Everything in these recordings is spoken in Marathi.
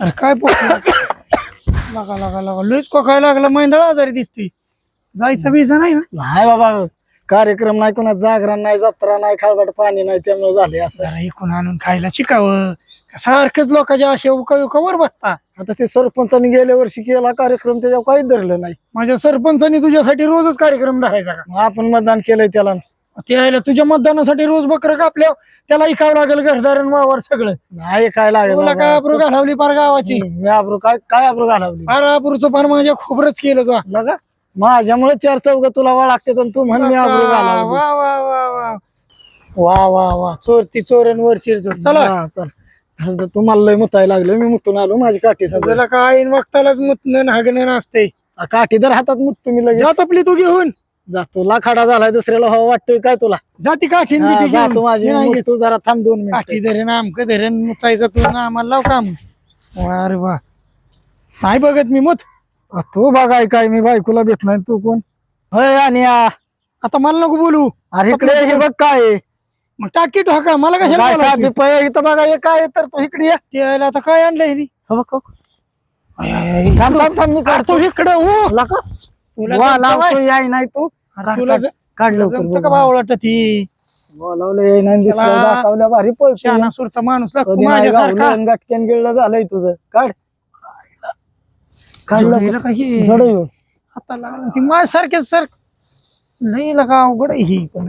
अरे काय पोट लागा लागा लागा. लयच कोकाय लागला. मैंदळ आजारी दिसते जायचं बीजा नाही ना? नाही बाबा कार्यक्रम नाही कोणा जागरण नाही जत्रा नाही खाळबाट पाणी नाही त्यामुळे झाले असं. जरा इकून आणून खायला शिकावं. सारखंच लोकांच्या अशा उका वर बसता. आता ते सरपंचाने गेल्या वर्षी केला कार्यक्रम त्याच्यावर काहीच धरलं नाही. माझ्या सरपंचानी तुझ्यासाठी रोजच कार्यक्रम धरायचा का? मग आपण मतदान केलंय त्याला. ते यायला तुझ्या मतदानासाठी रोज बकरं कापल्या त्याला इकावं लागेल घरदारण वावर सगळं. नाही काय लागेल तुला काय. अब्रू घालावली पार गावाची? मी आबरू काय काय आबरू घालावली? पार अब्रूचं पार माझ्या खोबरच केलं तुला लगा माझ्यामुळे चार चौघ तुला वा लागते आणि तू म्हण मी आबरू घालावली. वा वा वा वा. वा वा वा. चोर ती चोरण वर शिरचोर चला. हा, चल. आता तुम्हाला लय मुतायला लागलं मी मुतून आलो माझी काठी त्याला काय वक्तालाच मुतणं नागणं नसते काठी तर हातात मुत तुम्ही लगेच. जात आपली तू घेऊन. जातो. लाखाडा झालाय दुसऱ्याला हो वाटतोय काय तुला? जाती काठीन हा, जातो घेऊन. माझी मी नाही मुत घेत. तू जरा थांब दोन काठी मिनिट धरण आमक धरण मुतायचं तू ना आम्हाला लाव काम. अरे वा. नाही बघत मी मुत. तू बघाय काय मी बायकोला भेट नाही तू कोण? होय आणि आ, आता मला नको बोलू. अरे इकडे हे बघ काय आहे. मग टाकी ठोका मला कशाला काय बोलावते? इथं बघा हे काय आहे तर तू इकडे ये. ते यायला आता काय आणलंय? हो बघ, हो. थांब थांब थांब मी काढतो. काढतो इकडं हो लका. तुला वा जमतं लावतो काय? याय नाही तू अरे काढ, तुला काढ, ज- काढ तुला लवकर जमतं बघ. का बावळट ती बोलावलं याय नाही दिसलं त्याला- दाखवल्या भारी पळतो माणूस लागतो कधी नाही माझ्यासारखा गावलं, गटक्यान गिळलं झालंय तुझं काढ काढ जोडीला लवकर. काही जड येऊ. आता लागलं ती माझ्यासारखेच सर लई लगा अवघड आहे ही पण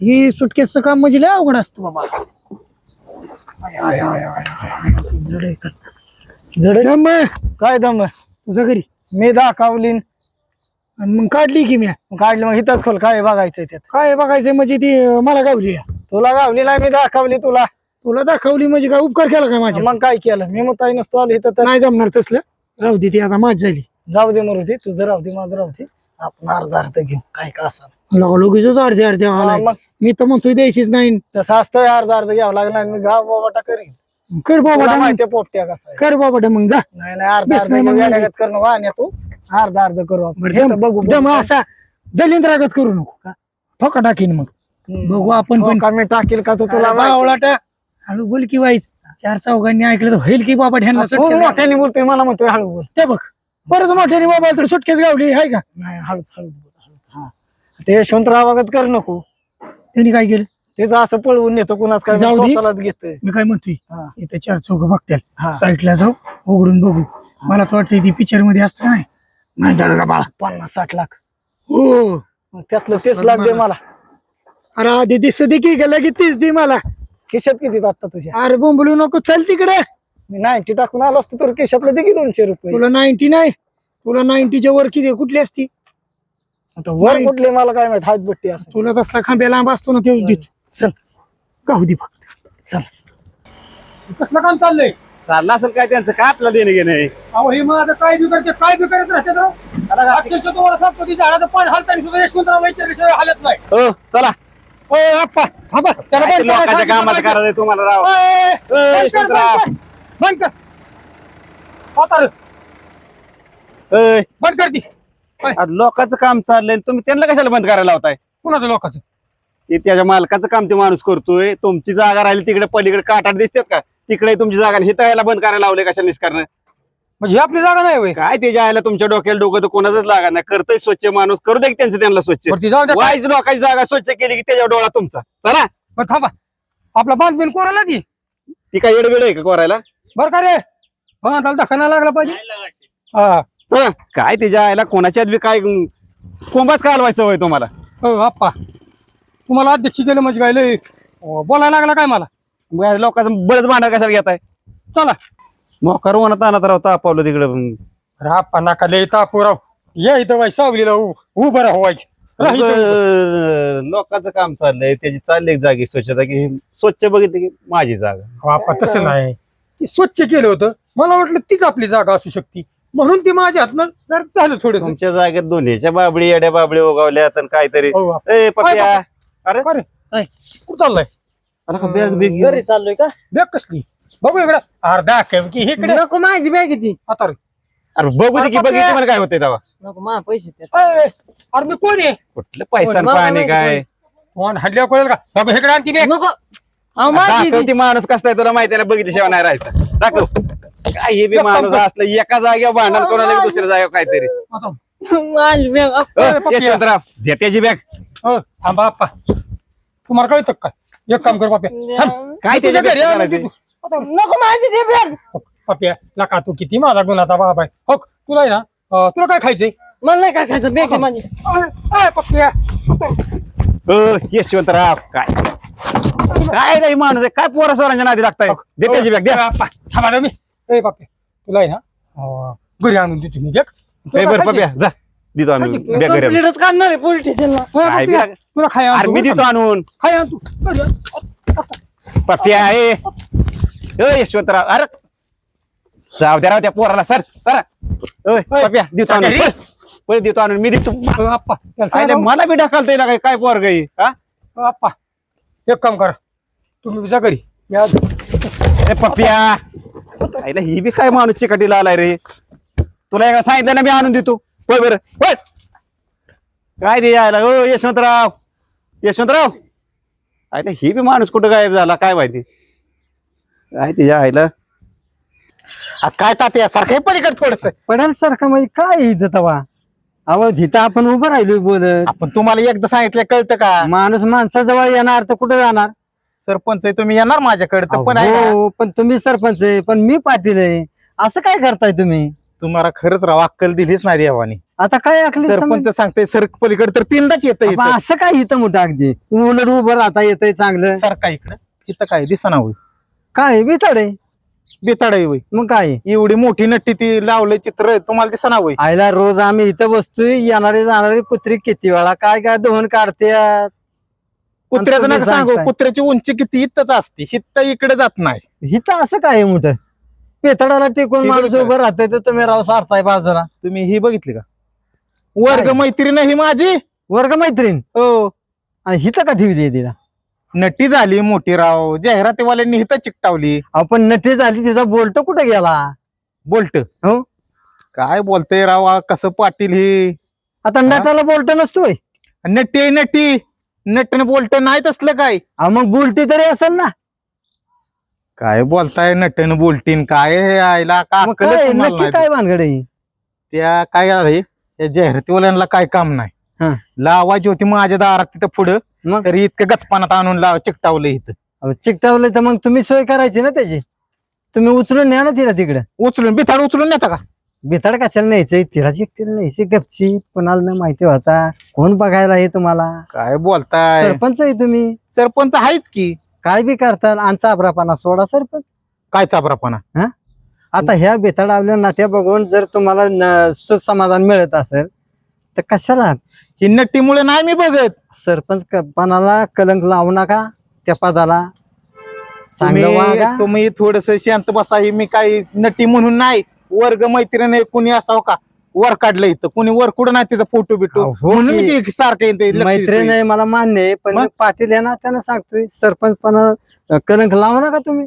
ही सुटकेसचं काम म्हणजे लय अवघड असतं बाबा आय, आय, आय, आय, आय. जड आहे का? जड आहे? दम आहे. काय दम आहे? तुझ्या घरी मी दाखवली आणि मग काढली की मी. काढली मग इथंच खोल काय बघायचंय त्यात? काय बघायचं म्हणजे ती अं, मला गावली. तुला गावली नाही मी दाखवली तुला. तुला दाखवली म्हणजे काय उपकार केला का माझ्या मग काय केलं? मी मग नसतो आलो इथं तर. नाही जमणार तसलं. राहू दे ती आता माझ झाली. जाऊ दे मरुदी तुझं राहू दे माझं राहू दे. आपण अर्धा अर्ध घेऊ. काय का असा लगा लगेच अर्धे अर्धे आलाय मग. मी तर म्हणतोय द्यायचीच नाही. तसं असतं अर्धा अर्ध घ्यावं लागलं मी गाव बाबाटा करीन. कर बाबा तुला मग. माहिती पोपट्या कसा आहे. कर बाबा मग जा. नाही नाही अर्धा अर्ध नाही, मग घेऊ नाही. येड्यागत करणं वाहन तू. अर्धा अर्ध करू आपण. बरं, हे तर दम- बघू दम. असा दलिंद्रागत करू नको. ठोका टाकीन मग. हम्म. बघू आपण हो पण. का मी टाकील का तू तुला माहिती? बावळाटा हळू बोल की वाईच चार चौघांनी ऐकलं तर होईल की बाबा ढ्यांना तू सुटकेस मोठ्याने बोलतोय मला म्हणतोय हळू बोल. ते बघ. परत मोठ्याने बाबा तर सुटकेस गावली हाय का? नाही हळूच हळूच बोल हळूच. हा. ते यशवंतराव बघत कर नको. त्यांनी काय केलं? त्याचं असं पळवून नेतो कुणाच काय? जाऊ दे. स्वतःलाच घेतोय. मी काय म्हणतोय? हा. इथे चार चौघ बघतील हा. साईडला जाऊ उघडून बघू. मला तर वाटतं ती पिक्चरमध्ये असतं नाही? नाही दळगा बाळा? पन्नास साठ लाख. हो. मग त्यातलं तीस लाख दे मला. अरे आधी दिसू दे की गेला की तीच दे मला. खिशात किती आता तुझ्या? अरे बोंबलू नको चल तिकडे. मी नाईन्टी टाकून आलो असतो तर खिशातलं दे की दोनशे रुपये. तुला नाईन्टी नाही तुला नाईन्टीच्या वर किती कुठली असती? आता वर नाही. कुठले मला काय माहीत हात बट्टी असं. तुला तसला खांब्या लांब असतो ना तेच देतो. चल. गाहू दे फक्त चल. कसलं काम चाललंय? चाललं असेल काय त्यांचं? काय आपलं देणं घेणं आहे? अहो हे माझं काय बी करते काय बी करत राहते राव. अक्षरशः तुम्हाला सांगतो ती झाडाचं पान हालताना सुद्धा यशवंतराव विचारल्याशिवाय हालत नाही. हो चला. थांबा त्याला बंद ते करा, लोकांच्या सांगितलं कामाचं पाहिजे. करायचं तुम्हाला राव. ओय, ओय, बंद कर, यशवंतराव. बंद कर. बंद कर. आता ओय, बंद कर ती. ओय, अरे लोकांचं काम चाललंय. तुम्ही त्यांना कशाला बंद करायला लावताय? कुणाचं लोकांचं? ते त्याच्या मालकाचं काम ते माणूस करतोय. तुमची जागा राहिली तिकडे पलीकडे काटाट दिसतात का? तिकडे तुमची जागा नाही. हे तर याला बंद करायला लावले कशा निष्कारण? म्हणजे ही आपली जागा नाही होय. काय ते जायला तुमच्या डोक्याला डोकं तर कोणाचंच लागा नाही. करतोय स्वच्छ माणूस करू दे की त्यांचं त्यांना स्वच्छ. वरती जाऊ द्या. वाईच लोकांची जागा स्वच्छ केली की त्याच्या डोळा तुमचा. चला. बरं थांबा. आपला बांध बिन कोराला ती? ती काय येडबेड आहे का कोरायला? बरं का रे? हा त्याला धक्का नाही लागला पाहिजे. हा. चला. काय ते जायला कोणाच्यात बी काय कोंबाच कालवायचं सवय तुम्हाला? हो आप्पा. तुम्हाला अध्यक्ष केलं म्हणजे काय लय अं, बोलायला लागला काय मला? मग लोकांचं बरंच भांडण कशाला घेताय? चला. मोकार उन्हात आणत राव तापवलं तिकडे. आप्पा नका लय तापोराव या इथं बाई सावलीला उ- उभं राहायचं राह इथं. उभं. लोकांचं काम चाललंय त्याची चालली जागी स्वच्छता की स्वच्छ बघितली की माझी जागा. आप्पा तसं नाही. ती स्वच्छ केलं होतं. मला वाटलं तीच आपली जागा असू शकते. म्हणून ती माझ्या हातनं जर झालं थोडस. तुमच्या जागेत दोन्हीच्या बाबडी येड्या बाबडी उगावल्या आणि काहीतरी. ए पप्या. अरे. अरे. कुठं चाललंय? अरे का बॅग बिग घरी चाललोय का? बॅग कसली? बघू इकडं. अर्धा की इकडे? नको माझी बॅग किती आता रे. अरे बघू दे की अरे बघितली मला काय होतंय तेव्हा. नको मा पैसे अरे मी कोण आहे? कुठलं पैसा कोण? पाणी माहिती काय? कोण? हल्ल्या कळेल का? बाबा इकडे आणखी बॅग नको. दाखव ती. माणूस कसला आहे तुला माहिती आहे ना बघितल्याशिवाय नाही राहायचं. दाखव. काय हे बी माणूस असलं एका जागेवर भांडण कोणाला दुसऱ्या जागेवर काहीतरी. आता माझी बॅग अ, यशवंतराव दे त्याची बॅग हो थांबा आप्पा तुम्हाला कळतं का? काय एक काम कर पाप्या. थांब. काय तुझ्या त्याच्या घरी bag आणून करायचं? दे तू. आता नको माझी ती बॅग. हो, पाप्या लका तू किती माझा गुणाचा बाप आहे. हो तुला आहे ना अं, तुला काय खायचंय? मला नाही काय खायचं बॅग आहे माझी. पप्प्या अ, यशवंतराव काय? काय नाही माणूस आहे? काय पोरा सोरांच्या नादी लागताय? दे त्याची बॅग द्या. थांबा ना मी. ए पाप्या तुला आहे ना अं, घरी आणून देतो मी बॅग. ए, बरं? पप्या जा. देतो आम्ही आणून. कंप्लीटच काढणार आहे पोलीस स्टेशनला. काय खाय अरे मी देतो आणून. खाय तू. पप्या आहे. अ, यशवंतराव अरे. जाऊ द्या राव त्या पोराला सर सर. ओय, पप्या देतो आणून. घरी? पळ. पळ देतो आणून. मी देतो. अं, आप्पा त्याला सांग अरे राव. मला बी ढकलतोय ना काय काय पोर गई हा? आप्पा एक काम करा. तुम्ही जा घरी. मी आज ए पप्या आईला ही बी काय माणूस चिकटीला आलाय रे? तुला एकदा सांगितलं ना मी आणून देतो. होय बरं. होय. काय दे यायला? हो यशवंतराव. यशवंतराव. आईला ही बी माणूस कुठं गायब झाला? काय माहिती? काय ते यायला? आ, काय तात्या सारखं पलीकडे थोडस. पडाल सारखं म्हणजे काय इथं तवा? अहो जिथं आपण उभं राहिलो बोलत. आपण तुम्हाला एकदा सांगितलं कळतं का? माणूस माणसाजवळ येणार तर कुठं जाणार? सरपंच आहे तुम्ही येणार माझ्याकडे तर पण आहे का? हो पण तुम्ही सरपंच आहे पण मी पाटील आहे. असं काय करताय तुम्ही? तुम्हाला खरंच राव अक्कल दिलीच नाही देवानी. आता काय आखली सरपंच सांगते सर पलीकडे तर तीनदाच येत असं काय इथं मोठं अगदी? उलट उभं राहता येतंय चांगलं. सारखा इकडे. तिथं काय दिसना होई काय बितड आहे? बेताड होई मग काय? एवढी मोठी नट्टी ती लावलंय चित्र तुम्हाला दिसना होई आयला रोज आम्ही इथं बसतोय येणारे जाणारे कुत्री किती वेळा? काय काय धुवून काढते कुत्र्याचं नका सांगू. कुत्र्याची उंची किती इथंच असते हित्त इकडे जात नाही. इथं असं काय मोठं? पेतडाला टेकून माणूस. उभं राहतंय तर तुम्ही राव सारताय बाजूला. तुम्ही ही बघितली का? वर्ग? मैत्रीण ही माझी. वर्ग मैत्रीण? हो. आणि हिथं का ठेवली तिला? नटी झाली मोठी राव. जाहिरातीवाल्यांनी हिथं चिकटावली. आपण नटी झाली तिचा बोलतो कुठे गेला? बोलट? हो. काय बोलतय राव आ, कसं पाटील ही? आता नटाला बोलतो नसतोय. नटी आहे नटी. नटन बोलट नाही तसलं काय? मग बोलती तरी असेल ना. काय बोलताय नटन बोलटीन काय हे आयला का मग अक्कलच काय तुम्हाला नक्की नाही. काय भानगड आहे त्या काय आहे त्या जाहिरातीवाल्यांना काय काम नाही. हा. लावायची होती माझ्या दारात तिथं पुढं मग? तरी इतकं गचपानात आणून लाव चिकटावलं इथं. अहो, चिकटावलं तर मग तुम्ही सोय करायची ना त्याची. तुम्ही उचलून न्या ना तिला तिकडे. उचलून बिथाड उचलून नेता का? बिथाड कशाला न्यायचंय तिला एकटीला न्यायची गपची कोणाला नाही माहिती होता. कोण बघायला आहे तुम्हाला? काय बोलताय? सरपंच आहे तुम्ही. सरपंच आहेच की. काय बी करता आणि चाबरापणा सोडा सरपंच. काय चाबरापणा आता ह्या बेताडावल्या नाट्या बघून जर तुम्हाला न- सुसमाधान मिळत असेल तर कशाला? ही नट्टीमुळे नाही मी बघत. सरपंच क- पणाला कलंक लावू नका त्या पदाला. चांगलं तुम्ही वागा. तुम्ही थोडस शांत बसा ही मी काही नटी म्हणून नाही. वर्ग मैत्रीण कुणी असावं का? वर काढलं इथं. कुणी वर कुठं नाही तिचा फोटो बिटो. अहो, हो म्हणून की. मी ते सारखं येते लक्ष मैत्रीण. आहे मला मान्य आहे पण मग? पाटील आहे ना त्यांना सांगतोय सरपंच पण कलंक लावू नका तुम्ही.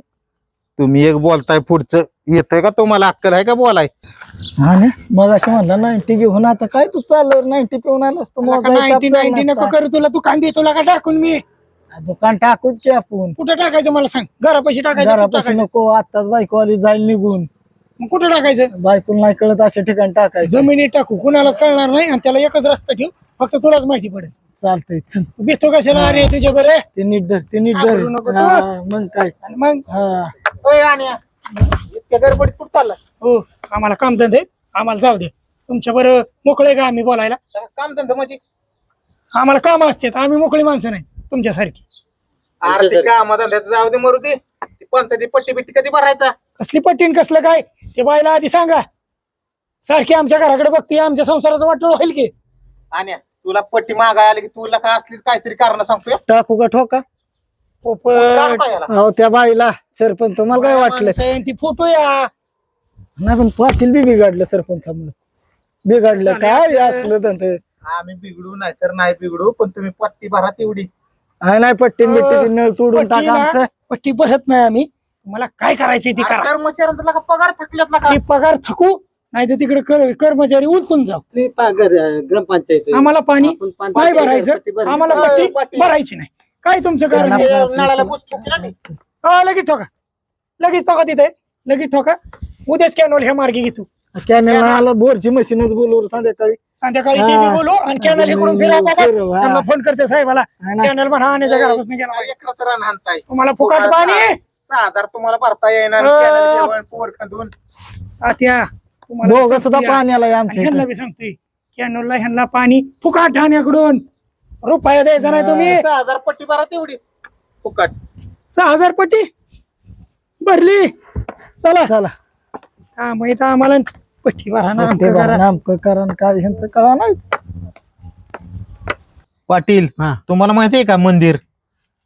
तुम्ही एक बोलताय पुढचं. येतंय का तुम्हाला अक्कल आहे का बोलाय? मग असं म्हणलं नाईन्टी घेऊन आता काय तू चाललं? नाईन्टी पिऊन आलास तू नाईन्टी नाईन्टी नको करू तुला तू कांदे तुला का टाकून मी. दुकान टाकूच की आपण. कुठं टाकायचं मला सांग? घरापाशी टाकायचं कुठं घरापासून टाकायचं? नको आताच बायको आली जाईल निघून. मग कुठं टाकायचं? बायकोला नाही कळत अशा ठिकाणी टाकायचं. जमिनीत टाकू. कुणालाच कळणार नाही आणि त्याला एकच रस्ता ठेव. फक्त तुलाच माहिती पडेल. चालतंय चल. तू भेटतो कशाला? अरे तुझ्या बरं. ते नीट धर ते नीट धर. आवरू नको तू. हा, मग काय? आणि मग? हा. इतक्या गडबडीत कुठं चालला हो आम्हाला काम धंदे आम्हाला जाऊ दे. तुमच्या बरं मोकळे का आम्ही बोलायला? काम धंदा म्हणजे? आम्हाला काम असतात. आम्ही मोकळी माणसं नाही. तुमच्यासारखी. आर्थिक काम धंद्याचं जाऊ दे मरू दे. ती पंचायती पट्टी बिट्टी कधी भरायचा? कसली पट्टीन कसलं काय? ते बायला आधी सांगा. सारखी आमच्या घराकडे बघते आमच्या संसाराचं वाटलं होईल की? आणि तुला पट्टी मागाय आली की तुला काय असलीच काहीतरी कारण सांगतोय? टाकू का ठोका? पोपट अहो त्या बाईला सरपंच तुम्हाला काय वाटलं? माणसं ती फोटो या. नाही पण पाटील बी बिघडलं सरपंचामुळे. बिघडलं काय? हे असलं धंदे. आम्ही बिघडू नाही तर नाही बिघडू पण तुम्ही पट्टी भरा तेवढी. आहे नाही पट्टी बिट्टी नळ तोडून पट्टी टाका ना, आमचं. पट्टी भरत नाही आम्ही. तुम्हाला काय करायचंय ते करा. कर्मचाऱ्यांचा लगा पगार थकल्यात का ते पगार थकू नाही तर तिकडे कर- कर्मचारी उलटून जाऊ. ग्रामपंचायत आम्हाला पाणी आपण पाणी- नाही पट्टी भरायचं भरायची. आम्हाला हो, पट्टी पट्टी. भरायची नाही. काय तुमचं कारण ते नळाला बुस ठोकला मी. हा लगेच ठोका. लगेच ठोका तिथे. लगेच ठोका. उद्याच कॅनोल ह्या मार्गे घेतो कॅनेल आला बोरची मशीनच बोलवर संध्याकाळी. संध्याकाळी ते हा. बी बोलू आणि कॅनल इकडून फिरा बाबा. फिरव, हा. त्यांना फोन करते साहेबाला. हा ना. कॅनल म्हणा आणण्याच्या घरापासून गेला पाहिजे. एकराचं रान हाणताय. तुम्हाला फुकाट पाणी. सहा हजार तुम्हाला भरता येणार अं. कॅनल जेवण, पोर खांदून आत्या तुम्हाला दोघं सुद्धा सांगतोय. पाण्याला आहे आणि आमच्या ह्यांना इथं. बी सांगतोय कॅनोलला ह्यांना पाणी फुकाट ठाण्याकडून. रुपया द्यायचा नाही तुम्ही. सहा हजार पट्टी भरा तेवढी. फुकट. सहा हजार पट्टी. भरली. चला. चला. हा मग इथं आम्हाला पट्टी भरा ना आमकं करा. नामकं कारण काय ह्यांचं कळा नाहीच. पाटील हा. तुम्हाला माहितीये का मंदिर?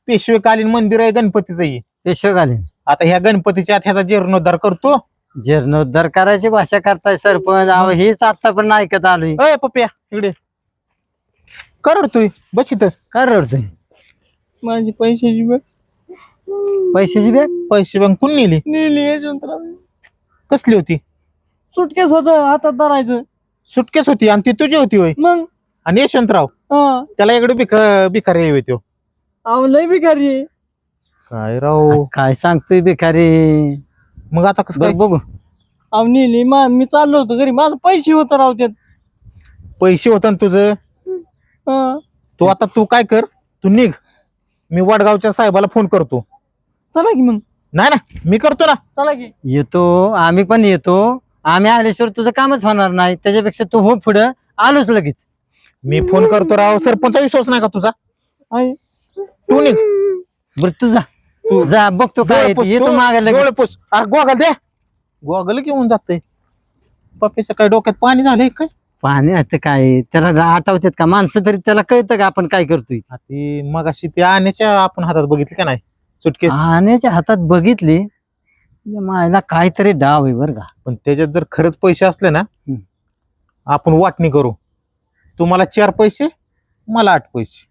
पेशवेकालीन मंदिर आहे गणपतीचं हे. पेशवकालीन आता ह्या गणपतीच्या आत ह्याचा जीर्णोद्धार करतो. जीर्णोद्धार करायची भाषा करताय सरपंच. अहो हेच आता पण ऐकत आलोय. अय पप्या इकडे. कर तू इथं. काय रडतोय? माझी पैशाची बॅग पैशाची बॅग पैसे बँक कोण नेली? नेली यशवंतराव. कसली होती? सुटकेस होत हातात धरायचं. सुटकेस होती आणि ती तुझी होती होय. मग? आणि यशवंतराव हा. त्याला इकडे बिक बिकारी येऊ तो अहो लय भिकारी आहे. काय राव? काय सांगतोय बेकारी मग आता कसं काय? बघू. अहो नेली मा मी चाललो होतो घरी. माझं पैसे होत राव त्यात. पैसे होता ना तुझं? हा. तू आता तू काय कर? तू निघ. मी वडगावच्या साहेबाला फोन करतो. चला की मग. नाही ना मी करतो ना. चला की. येतो. आम्ही पण येतो. आम्ही आल्याशिवाय तुझं कामच होणार नाही. त्याच्यापेक्षा तू हो पुढं. आलोच लगेच. मी फोन करतो राव. सरपंच विश्वास नाही का तुझा? आहे. तू निघ. बर तू जा. तू. जा बघतो काय आहे ते. येतो डोळे- मागे लगेच. पुस. अरे गोगल दे. गोगल घेऊन जाते पप्पीच्या काय डोक्यात पाणी झालंय काय? पाणी आता काय? त्याला आठवतात का? माणसं तरी त्याला कळतं का आपण काय करतोय? ती मगाशी ते आणण्याच्या आपण हातात बघितली का नाही? सुटकेस. आण्याच्या हातात बघितली. मायला काहीतरी डाव आहे बरं का. पण त्याच्यात जर खरंच पैसे असले ना हम्म. आपण वाटणी करू. तुम्हाला चार पैसे मला आठ पैसे.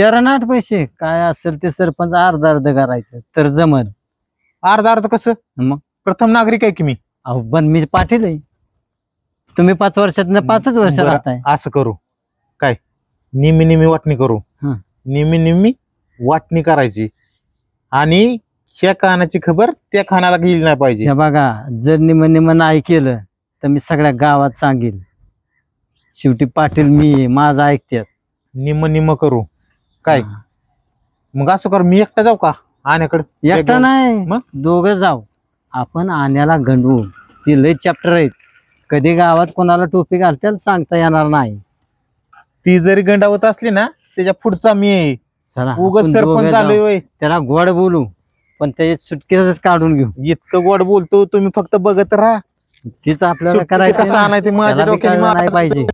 आठ पैसे. काय असेल ते सरपंच अर्ध अर्ध करायचं. तर जमल. अर्धा अर्ध कसं? मग? प्रथम नागरिक आहे की मी? अहो पण मी पाटील आहे. तुम्ही पाच वर्षात पाचच वर्ष बरं, राहताय. असं करू. काय? निम्मी निम्मी वाटणी करू. हं. निम्मी निम्मी वाटणी करायची. आणि ह्या कानाची खबर त्या कानाला गेली नाही पाहिजे. हे बघा जर निम निम नाही केलं तर मी सगळ्या गावात सांगेल. शेवटी पाटील मी आहे, माझं ऐकतात निम्म निम्म करू. काय? हा. मग असं कर मी एकटा जाऊ का आण्याकडे? एकटा नाही मग? दोघं जाऊ. आपण आण्याला गंडवू. ती लय चॅप्टर आहेत. कधी गावात कोणाला टोपी घालतील सांगता येणार नाही. ती जरी गंडावत असली ना त्याच्या पुढचा मी आहे. चला उगच आपण दोघं सरपंच झालोय जाऊ. वय. त्याला गोड बोलू पण त्याची सुटकेसच काढून घेऊ. इतकं गोड बोलतो तुम्ही फक्त बघत राहा. तीच आपल्याला करायचं कसं आणायचं माझ्या त्याला बी डोक्याने कळलं नाही पाहिजे.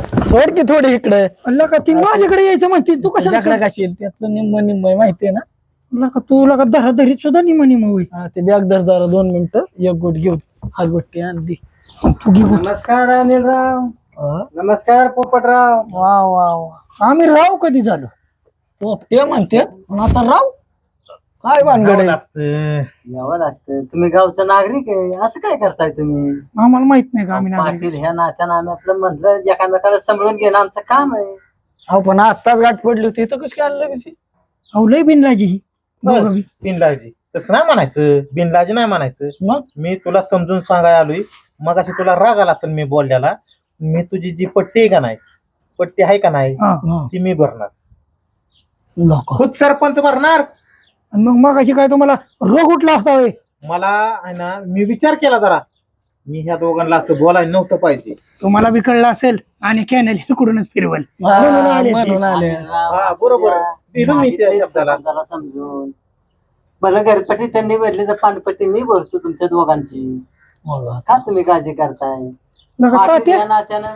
सोड की थोडी इकडे. म्हणलं का ती माझ्याकडे यायचं म्हणते तू कशाला तुझ्याकडे कशी येईल त्यातलं निम्म निम्म आहे माहितीये ना? म्हणलं का तू लका धरा धरीत सुद्धा निम निम होईल हा ते बॅग धर जरा दोन मिनिटं. एक गोट घेऊ हा गोष्टी आणली. तू घे गोट. नमस्कार अनिलराव. हा. नमस्कार पोपटराव. वा वा वा. आम्ही राव कधी झालो? हो, ते म्हणते पण आता राव काय भानगड? आहे यावं लागतं. तुम्ही गावचं नागरिक आहे. असं काय करताय तुम्ही? आम्हाला माहीत नाही का आम्ही नागरिक. पाटील ह्या नात्यानं आम्ही आपलं म्हणलं एकामेकाला सांभाळून घेणं आमचं काम आहे. अहो पण आत्ताच गाठ पडली होती. तर कशी काय आणलं कशी अहो लय बिनलाजी ही. दोघं बी. बिनलाजी तसं नाही म्हणायचं. बिनलाजी नाही म्हणायचं. मग? मी तुला समजून सांगाय आलोय. मग अशी तुला राग आला असेल मी बोलल्याला. मी तुझी जी पट्टी आहे का नाही? पट्टी आहे का नाही? हा. हा. ती मी भरणार. खुद सरपंच भरणार? आणि मग मग अशी काय तुम्हाला रोग उठला होता होय? मला आहे ना मी विचार केला जरा. मी ह्या दोघांना असं बोलायला नव्हतं पाहिजे. तुम्हाला बी कळलं असेल आणि कॅनल इकडूनच फिरवल. म्हणून आले ते. म्हणून आले. हा, बरोबर. दिलं मी त्या शब्दाला. सरपंचाला समजून. मला घरपट्टी त्यांनी भरली तर पानपट्टी मी भरतो तुमच्या दोघांची. का तुम्ही काळजी करताय? नका पाटील तात्या, या नात्यानं.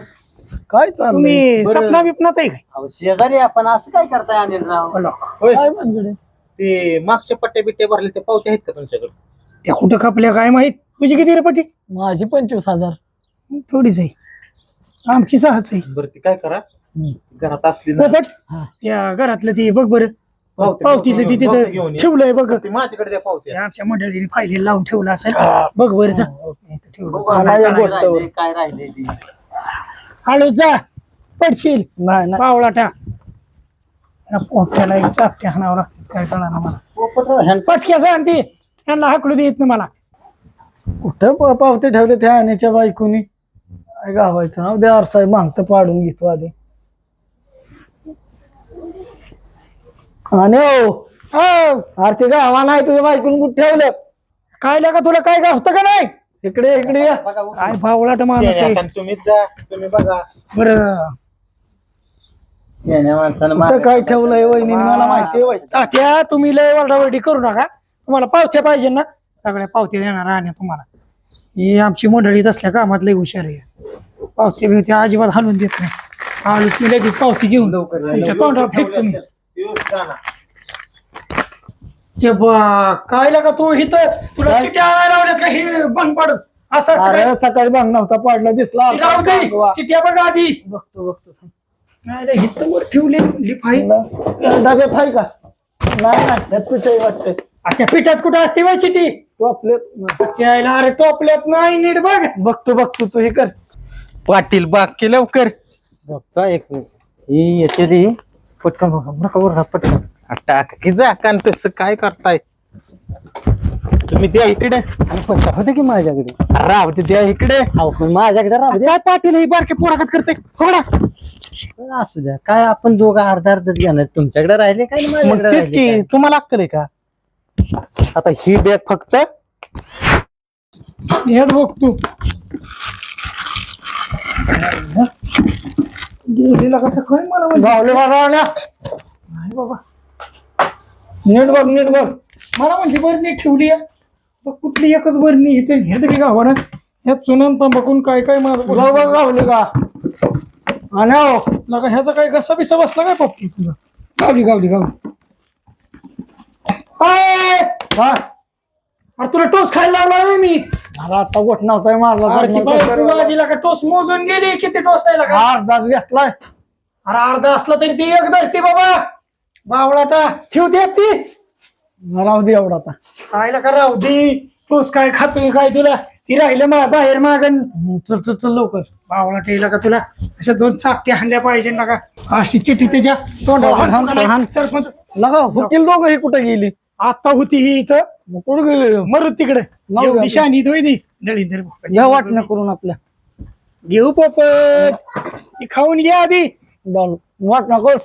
काय चाललंय? तुम्ही बरं. सपना बिपनात आहे काय? अहो, शेजारी आपण असं काय करताय अनिलराव. होय. काय? ते मागचे पट्टे बिट्टे भरले ते पावते आहेत का तुमच्याकडे त्या कुठं कापल्या काय माहीत? तुझी किती रे पटी माझी पंचवीस हजार. थोडीच आहे. आमची सहाच आहे. बरं ती काय करा? हम्म. घरात असली ना. पोपट हा. त्या घरातलं ते बघ बरं. पावते- पावतीचं ती पावते तिथं ये. ठेवलंय बघ. ती माझ्याकडे द्या पावत्या. ते आमच्या मंडळीने फायली लावून ठेवलं असेल. बघ बरं जा. इथं ठेवलं. माझ्या काय राहिले ती. हळू जा. पडशील. नाही नाही. पावळा टाक पोट्याला एक चापट्या हाणावं लागतं. काय कळणार मला? पोपटराव ह्यां- पटक्याचं आणि ते यांना हाकलू देत ना मला. कुठं प- पावते ठेवले त्या आण्याच्या बायकोनी? काय गावायचं नाव द्या साहेब मागतं पाडून घेतो आधी. आणि हो हो. अरे ते गावा नाही तुझ्या बायकून कुठे ठेवलं? काय लागा तुला काय काय होतं का नाही? इकडे इकडे या. काय भावलाट माणूस आहे. आता तुम्हीच जा तुम्ही बघा. बरं. कुठं काय ठेवलंय वहिनी? मला माहिती आहे वय. तात्या तुम्ही लय वरडावरडी करू नका. तुम्हाला पावत्या पाहिजे ना. सगळ्या पावत्या देणार आणि तुम्हाला. ही आमची मंडळीत असल्या कामात लय हुशार आहे. पावत्या बिवत्या अजिबात हलवून देत नाही. आलो लगेच पावती घेऊन तुमच्या तोंडावर फेक तुम्ही ते बा काय लागा तू इथं? तुला चिट्या लावल्यात का हे बंद पाडत असं असं काय अरे सकाळी भांग नव्हता पाडला दिसला चिट्या बघा आधी. बघतो बघतो. नाही रे हिथं वर ठेवले म्हणली फाईल डब्यात आहे का? नाही नाही पिठाई वाटते. आ, त्या पिठात कुठं असते बाय चिटी तू आपले त्याला अरे टोपल्यात नाही नीट बघ. बघतो बघतो तू हे कर. पाटील बाकी लवकर. बघता एक ही येते रे पटकन बघा वर पटकन. टाक की जा कारण तसं काय करताय? तुम्ही द्या इकडे. आणि पैसा होते की माझ्याकडे. राव ते द्या इकडे. अहो पण माझ्याकडे राहू द्या काय पाटील ही बारके पोराखात करते? थोडा असू द्या काय आपण दोघं अर्धा अर्धच घेणार? तुमच्याकडे राहिले काय आणि मग माझ्याकडे तेच राहिले की काय? तुम्हाला अक्कल आहे का? आता ही बॅग फक्त हेच बघ तू. गेलेला कसं काय मला माहिती गावले बाबा नाही बाबा. नीट बघ नीट बघ. मला म्हणजे बरणी ठेवली आहे. तर कुठली एकच बरणी इथे? हे तरी गावा ना ह्या चुनान तंबाखून काय काय माझं गावले का? आणि हो. लगा ह्याचा काय कसा बिसा बसला काय पप्पी तुझा? गावली गावली गावली! हा. अरे तुला टोस खायला लावला नाही मी. अरे आता गोठ नव्हता मारला अरे ती बायको माझीला का टोस मोजून गेली किती टोस आहे का? अर्धाच घेतलाय. अरे अर्धा असला तरी ती एक धरते बाबा. बावळाटा ठेवते ती. राहू दे एवढा आता. खायला का राहू दे. तोच काय खातोय काय तुला? ती राहिलं मा बाहेर मागन हम्म, चल चल चल लवकर. बावळा ठेवला का तुला? अशा दोन चापट्या हाणल्या पाहिजे ना का अशी चिठी त्याच्या तोंडावर हाण, हाण. सरपंच. लगा दोघं ही कुठे गेली? आता होती ही इथं. मग कुठे गेली? मरू तिकडे. लावू एवढी आपण. शानी ती दळींदर या वाटणं करून आपल्या. घेऊ पोपट. ती खाऊन घ्या आधी. वाटणं कर.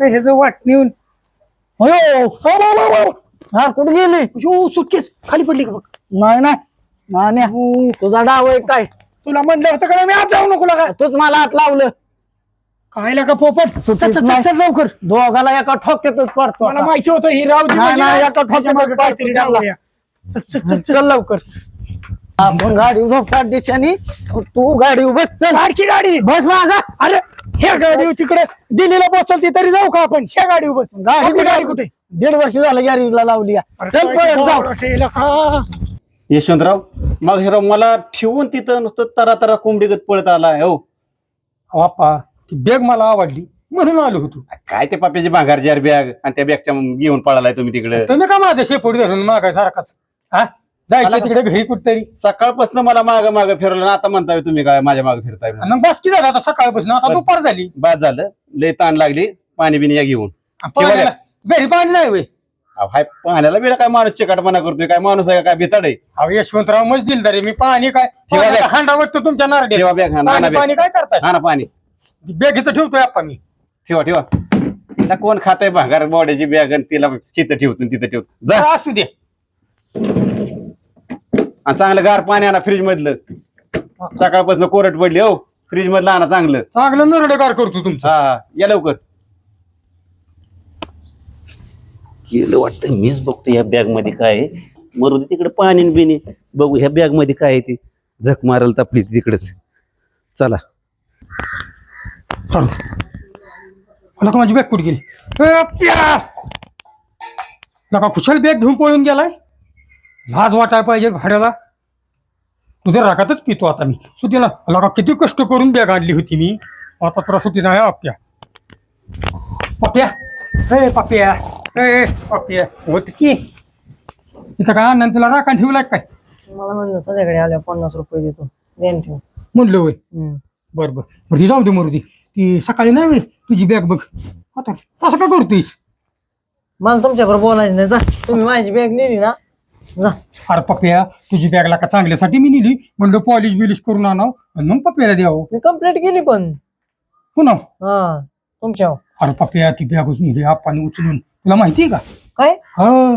ह्याच वाट नेऊन अयो हा कुठे गेली? यो सुटकेस. खाली पडली का बघ? नाही नाही. नाण्या हो, तुझा डाव आहे काय? तुला म्हणलं होतं का मी आज जाऊ नको लागा. तूच मला हात लावलं. खायला का पोपट? चल सुट्टीच चल चल नाही. चल लवकर. दोघाला एका ठोक्यातच पडतो मला आता. माहिती होतं ही रावजी नाही, म्हणजे नाही, एका ठोक्यात मागं काहीतरी. चल चल चल चल. चल लवकर. आपण गाडी झोपतात दिशानी तू गाडी बस चल. लाडकी गाडी. बस मागा. अरे ह्या गाडी तिकडे दिल्लीला पोहोचल तरी जाऊ का आपण? ह्या गाडी बस. गाडी आपली गाडी कुठे? दीड वर्ष झालं गॅरेजला लावली आहे. चल पळत जाऊ. का? यशवंतराव मग हे राव मला ठेवून तिथं नुसतं तरा तरा कोंबडीगत पळत आलाय हो. बाप्पा ती बॅग मला आवडली म्हणून आलो होतो. काय ते पाप्याची भांगारची यार बॅग आणि त्या बॅगच्या घेऊन पळालाय तुम्ही तिकडे? तुम्ही का माझ्या शेपूट धरून मागाय सारखाच हा? जायचं तिकडे घरी कुठतरी. सकाळपासून मला माग माग फिरवलं. आणि आता म्हणताय तुम्ही काय माझ्या मागे फिरताय म्हणून. मग बस की झालं आता सकाळपासून. आता. दुपार झाली. बाद झालं. लय ताण लागली. पाणी बिणी या घेऊन. पाण्याला- घरी पाणी नाही होय. अहो, हाय पाण्याला बिला काय माणूस चिकाटपणा करतोय. काय माणूस आहे का? काय बिताड आहे? अहो यशवंतराव मज दिलदारे मी पाणी काय ठेवा बॅग. हांडा वाटतो तुमच्या नारडे ठेवा बॅग हा, पाणी बॅग. पाणी काय करताय? हा ना पाणी. बॅग इथं ठेवतोय आपण. मी ठेवा ठेवा. तिला कोण खातंय? भांगार बोड्याची बॅग आणि तिला तिथं ठेवतो तिथं ठेवतो जा. असू दे. आणि चांगलं गार पाणी आणा फ्रीज मधलं सकाळपासून कोरट पडली हो. फ्रीज मधलं आणा चांगलं. चांगलं नरडेगार करतो तुमचं. हा या लवकर. गेलं वाटतं मीच बघतो या बॅगमध्ये काय आहे. मरू दे तिकडे पाणी न बिणी. बघू ह्या बॅगमध्ये काय आहे ती. झक मारल तपली तिकडेच. चला. चल. मला माझी बॅग कुठे गेली? ए, प्या! नका कुशल बॅग घेऊन पळून गेलाय. लाज वाटाय पाहिजे भाड्याला. तुझ्या रागातच पितो आता मी. सुट्टीला लका किती कष्ट करून बॅग आणली होती मी. आता तुला सुट्टी नाही आपल्या पप्या. ए पप्या. ए पप्या. होत की? इथं काय अण्णा तुला राखण ठेवलाय काय? मला म्हणलं सध्याकडे आल्या पन्नास रुपये देतो. देण ठेव. म्हणलं होय. हम्म. बरं बरं. बरं ती जाऊ दे मरू दे. ती सकाळी नाही होय तुझी बॅग बघ. आता असं का करतोयस? मला तुमच्याबरोबर बोलायचं नाही जा. तुम्ही माझी बॅग नेली ना जा. अरे पप्प्या तुझी बॅगला का चांगल्यासाठी मी नेली. म्हणलं पॉलिश बिलिश करून आणाव. आणि मग पप्प्याला द्यावं. मी कंप्लीट केली पण. पुन्हा? हा तुमच्या अरे पप्प्या ती बॅगच नेली आप्पाने उचलून. तुला माहितीये का? काय? हा.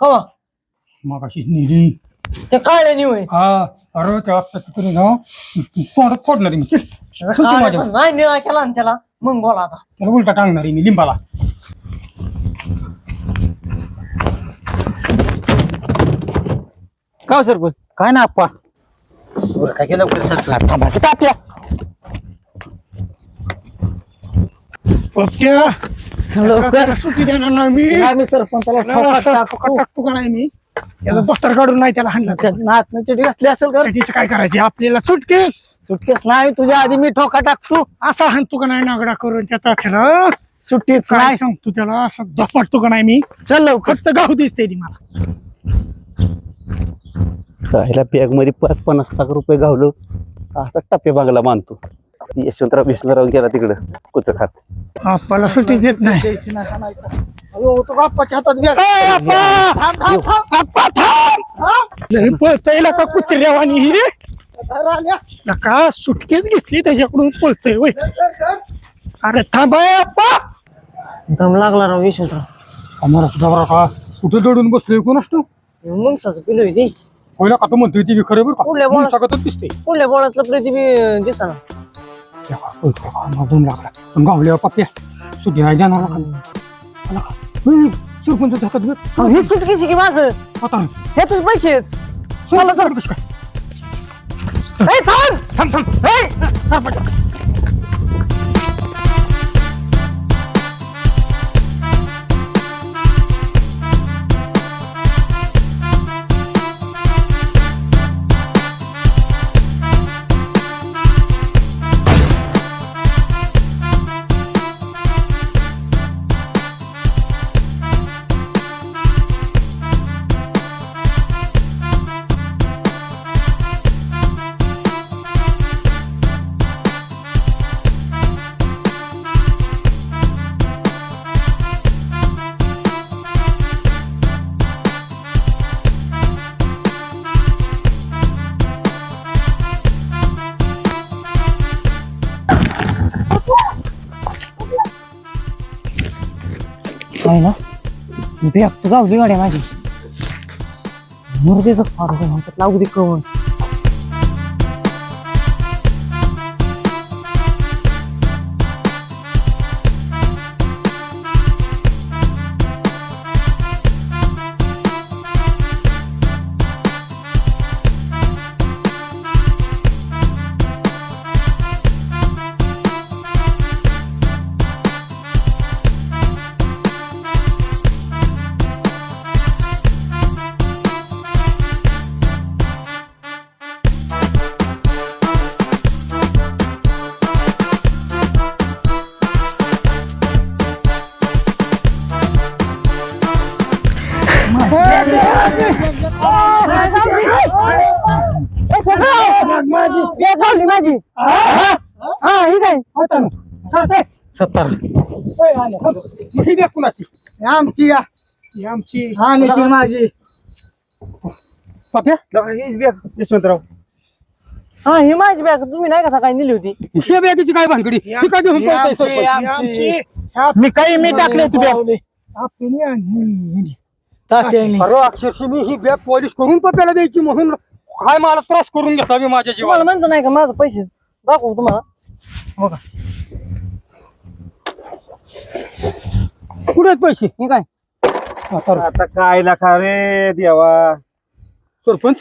कवा? मग अशीच नेली. ते काळ्या निवय हा. अरे त्या आत्ताच तरी ना तोंडात फोडणार आहे मी. चल चल तू माझ्या नाही निळा केला ना त्याला मग बोला आता. त्याला उलटा टांगणार आहे मी लिंबाला. का हो सरपंच? काय ना आप्पा? काय केलं थांबा की तात्या लवकर. सुट्टी देणार नाही मी. आम्ही सरपंचाला टाकतो का नाही मी? याचा दफ्तर काढून नाही त्याला हाणला नाचणं चिठी घातली असेल का काय करायचे? आपल्याला सुटकेस सुटकेस नाही तुझ्या आधी मी ठोका टाकतो. असा हाणतो का नाही नागडा करून त्याचा खरं सुट्टीच काय सांगतो त्याला? असं दफाटतो का नाही मी? चल लवकर. फक्त गाव दिसते ती मला. राहिला बॅगमध्ये पाच पन्नास लाख रुपये गावलो असा टप्पे बागला मानतो यशवंतराव यशवंतराव गेला तिकडं कुच खात आपल्याला सुट्टीच देत नाही पळतय का कुत्र्यावानी ही सुटकेच घेतली त्याच्याकडून पळतय वय अरे थांबाय दम लागला राव यशवंतराव. आम्हाला सुद्धा बरं का? कुठे दडून बसलोय कोण असतो मुंगसाचं पिलो ती. पहिला का? तो म्हणतोय ती खरं बरं कुठल्या का बोळात? सगळं दिसते पुढल्या बोळातलं प्रतिबी दिसा दोन लाख पण गावल्या पप्प्या सुधी आहे जाणार का सरपंच बघ. अहो, ही सुटकेची की माझं? आता हे तुझ पैसे आहेत. ए, थांब! थांब थांब. सरपंच. व्यक्त गावली गाड्या माझी. मुरगेच फार म्हणतात. लागू दे कवळ. सत्तर. ही. बॅग कुणाची? ही आमची या. ही आमची. आणि माझी. हीच बॅग यशवंतराव. हा ही माझी बॅग. तुम्ही नाही का सकाळी नेली होती? ह्या बॅगेची काय भानगडी? ही काय घेऊन पळताय मी काही मी टाकले होती बॅग. आपली आणि तात्याने अरे अक्षरशः मी ही बॅग पॉलिश करून पप्प्याला द्यायची म्हणून काय मला त्रास करून घेतला मी माझ्या जीवाला. म्हणतो नाही का माझं पैसे दाखवू तुम्हाला. कुठे आहेत पैसे? हे काय? आता आता काय लाखा रे देवा. सरपंच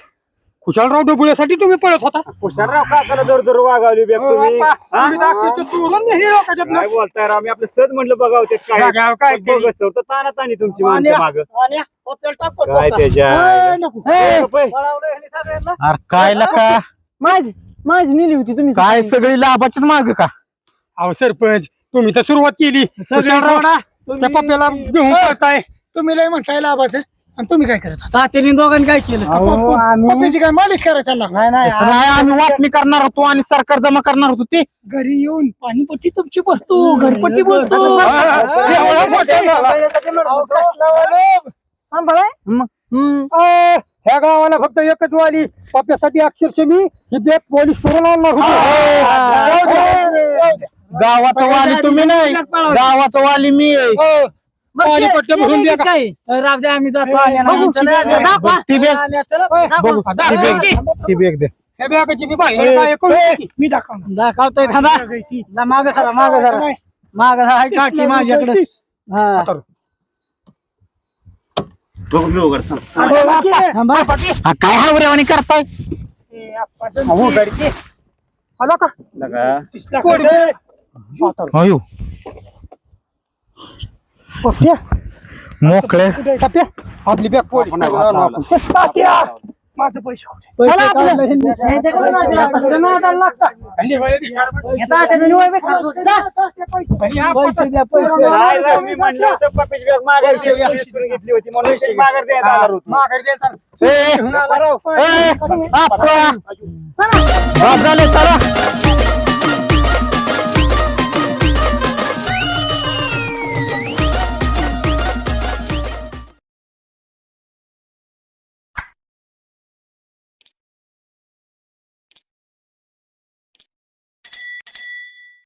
खुशालराव डबुळ्यासाठी तुम्ही पळत होता. हुशारराव काकाला दर दर वागावली बॅग तुम्ही? बाप्पा, हा? तुम्ही तर अक्षरशः चोरून नेली लोकांच्यातनं. काय बोलताय राव मी आपलं सहज म्हटलं बघाव ते काय बघावं, काय केली? बोगस तर ताना तानी तुमची माग. काय ए, त्याच्या नको. ए, अरे काय का? माझी माझी नेली होती तुम्ही काय. सगळी लाभाचीच माग का? अहो सरपंच तुम्ही तर सुरुवात केली. खुशालराव त्या पप्प्याला घेऊन पळताय. तुम्ही लय म्हटलंय लाभाचं आणि तुम्ही काय करत तात्याने दोघांनी काय केलं? पप्पाची काय मालिश करायचा ना नाही नाही आम्ही वाटणी करणार होतो आणि सरकार जमा करणार होतो ते. घरी येऊन पाणीपट्टी तुमची बसतो घरपट्टी बोलतो. हा. एवढा मोठा झाला. अहो, कसला वालं? सांभाळाय. मग हम्म. अ, ह्या गावाला फक्त एकच वाली. पप्प्यासाठी अक्षरशः मी ही बॅग पॉलिश करून आणणार होतो. जाऊ. गावाचा वाली तुम्ही नाही. गावाचा वाली मी आहे. हो. पाणी पट्ट्या भरून द्या का? काय राव द्या आम्ही जातो. आण्याला. बघू, चला, ती बॅग दाखवा. ती बॅग. आण्या, चला. बघू दाखवा. ती बॅग. ती बॅग दे. मी बाहेर काय करू? मी दाखवणार. दाखवतोय थांबा. माग सरा माग सरा. माग सरा आहे काठी माझ्याकडे. हा. थांबा. हा, काय हावरेवाणी करताय? आला का? अयो पप्प्या, मोकळे पप्प्या, आपली बॅग. पप्प्या, माझं पैसे होते. पैसे काढले ह्यांनी. आपल्या नादाला लागता. हल्ली वय बी चार पैसे. आणि हा पैसे द्या पैसे काय राव, मी म्हणलं होतं पप्पीची बॅग माघारी वीस करून घेतली होती म्हणून पैसे माघारी द्यायला आला होतो. माघारी द्यायचा. ए, घेऊन आला. ए, आपा. बाप झाले चला